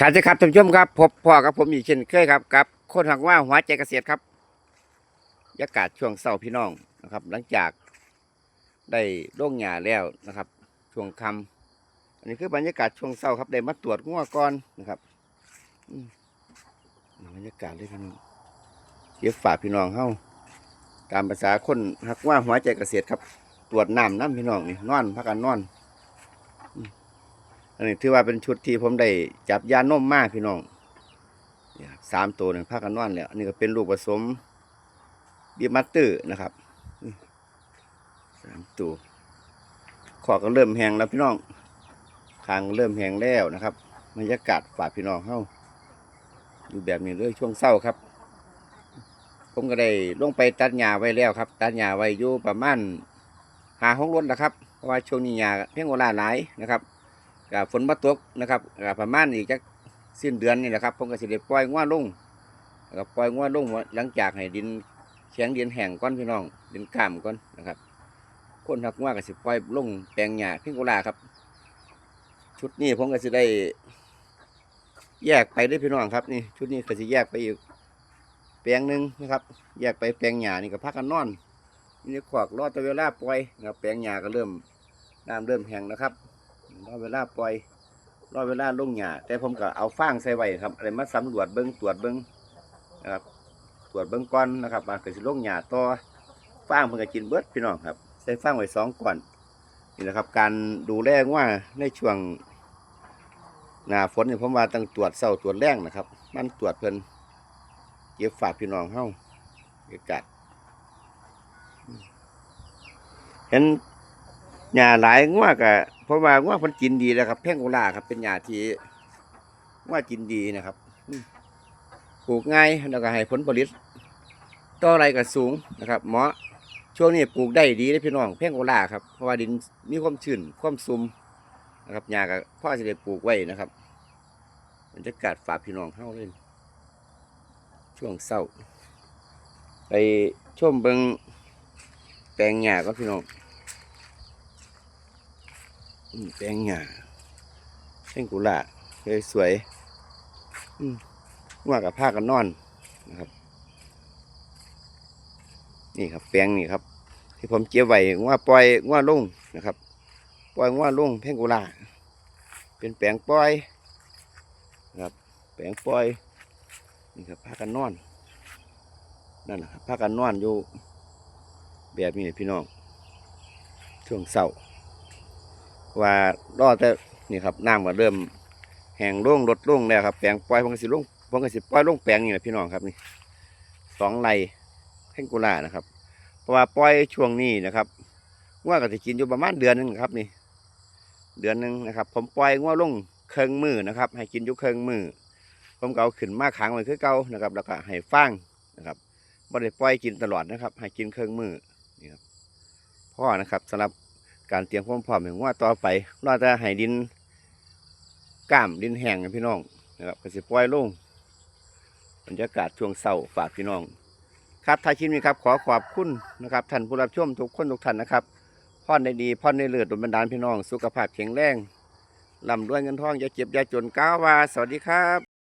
ขาจะครับท่านผู้ชมครับ พบพ่อกับผมอีกเช่นเคยครับกับคนหักว่าหัวใจเกษตรครับบรรยากาศช่วงเศร้าพี่น้องนะครับ หลังจากได้โล่งหญ้าแล้วนะครับ ช่วงค่ำอันนี้คือบรรยากาศช่วงเศร้าครับได้มาตรวจงัวก่อนนะครับอบรรยากาศเลยพี่น้องเก็บฝากพี่น้องเฮาตามภาษาคนหักว่าหัวใจเกษตรครับ ตรวจน้ำน้ำพี่น้องนี่นอนพักกันนอน อันนี้ถือว่าเป็นชุดที่ผมได้จับยานมมากพี่น้องนี่ครับสามตัวหนึ่งภาคกันนอนแล้วอันนี้ก็เป็นลูกผสมบีมัตเตอร์นะครับสามตัวขอก็เริ่มแหงแล้วพี่น้องคางเริ่มแหงแล้วนะครับบรรยากาศฝากพี่น้องเข้าอยู่แบบนี้เลยช่วงเศร้าครับ ผมก็ได้ลงไปตัดหญ้าไว้แล้วครับ ตัดหญ้าไว้อยู่ประมาณหาห้องรถแล้วครับเพราะว่าช่วงนี้หญ้าเพียงเวลาหลายนะครับ กับฝนมาตกนะครับกับประมาณอีกจักสิ้นเดือนนี่แหละครับผมก็สิได้ปล่อยงัวลงแล้วก็ปล่อยงัวลงหลังจากให้ดินแข็งดินแห้งก่อนพี่น้อง ดินกล้ามก่อนนะครับคนทักงัวก็สิปล่อยลงแปลงหญ้าพิงโกลาครับ ชุดนี้ผมก็สิได้ แยกไปเด้พี่น้องครับนี่ชุดนี้ก็สิแยกไปอีกแปลงหนึ่งนะครับ แยกไปแปลงหญ้านี่ก็พักกันนอนนี่ขวากรอแตะเวลาปล่อยนะครับแปลงหญ้าก็เริ่มน้ำเริ่มแห้งนะครับ รอเวลาปล่อยรอเวลาลงหญ้าแต่ผมก็เอาฟางใส่ไว้ครับอะไรมาสำรวจเบิ้งตรวจเบิ้งนะครับตรวจเบิ้งก้อนนะครับมาเกิดสิลงหญ้าต่อฟางเพิ่นก็กินเบิดพี่น้องครับใส่ฟางไว้สองก้อนนี่แหละครับ การดูแลว่าในช่วงหน้าฝนเนี่ยผมว่าต้องตรวจเศร้าตรวจแรงนะครับ มันตรวจเพิ่นเก็บฝากพี่น้องเฮาเอกาศเห็นหญ้าหลายงัวก็ เพราะว่างัวเพิ่นกินดีแล้วครับ แพ่งโกลาครับ เป็นหญ้าที่งัวกินดีนะครับปลูกง่ายแล้วก็ให้ผลผลิตต่ออะไรก็สูงนะครับเหมาะช่วงนี้ปลูกได้ดีเลยพี่น้องแพ่งโกลาครับเพราะว่าดินมีความชื้นความซุ่มนะครับหญ้าก็พ่อจะได้ปลูกไว้นะครับบรรยากาศฝากพี่น้องเฮาเลยช่วงเศร้า ไปชมเบิงแปลงหญ้าก็พี่น้อง แปลงหญ้าแป้งกุหลาบสวยๆอืมว่ากับผ้ากันนอนนะครับ นี่ครับ แปลงนี่ครับ ที่ผมเจียไว้ว่าปล่อยว่าลงนะครับ ปล่อยว่าลงแป้งกุหลาบเป็นแปลงปล่อยนะครับ แปลงปล่อยนี่ครับผ้ากันนอนนั่นแหละครับผ้ากันนอนอยู่แบบนี้พี่น้องช่วงเศร้า ว่ารอแต่นี่ครับน้ำก็เริ่มแห้งลงลดลงแล้วครับแปลงปล่อยผมก็สิลงผมก็สิปล่อยลงแปลงนี่แหละพี่น้องครับนี่สองไร่แพงกุลานะครับ เพราะว่าปล่อยช่วงนี้นะครับงัวก็จะกินอยู่ประมาณเดือนนึงครับนี่เดือนหนึงนะครับ ผมปล่อยงัวลงเครื่องมือนะครับ ให้กินอยู่เครื่องมือผมก็เอาขึ้นมาขังไว้คือเก่านะครับ แล้วก็ให้ฟางนะครับบ่ได้ปล่อยกินตลอดนะครับ ให้กินเครื่องมือนี่ครับพ่อนะครับสำหรับ การเตรียมความพร้อมอย่างว่าต่อไปเราจะให้ดินก้ามดินแห้งนพี่น้องนะครับก็สิปล่อยลงบรรยากาศช่วงเศร้าฝากพี่น้อง ครับท้ายคลิปนี้ครับ ขอขอบคุณนะครับท่านผู้รับชมทุกคนทุกท่านนะครับพ่อนในดีพ่อนในเลือดดลบันดาลพี่น้อง สุขภาพแข็งแรงลำด้วยเงินทองอย่าเจ็บอย่าจนก้าวว่าสวัสดีครับ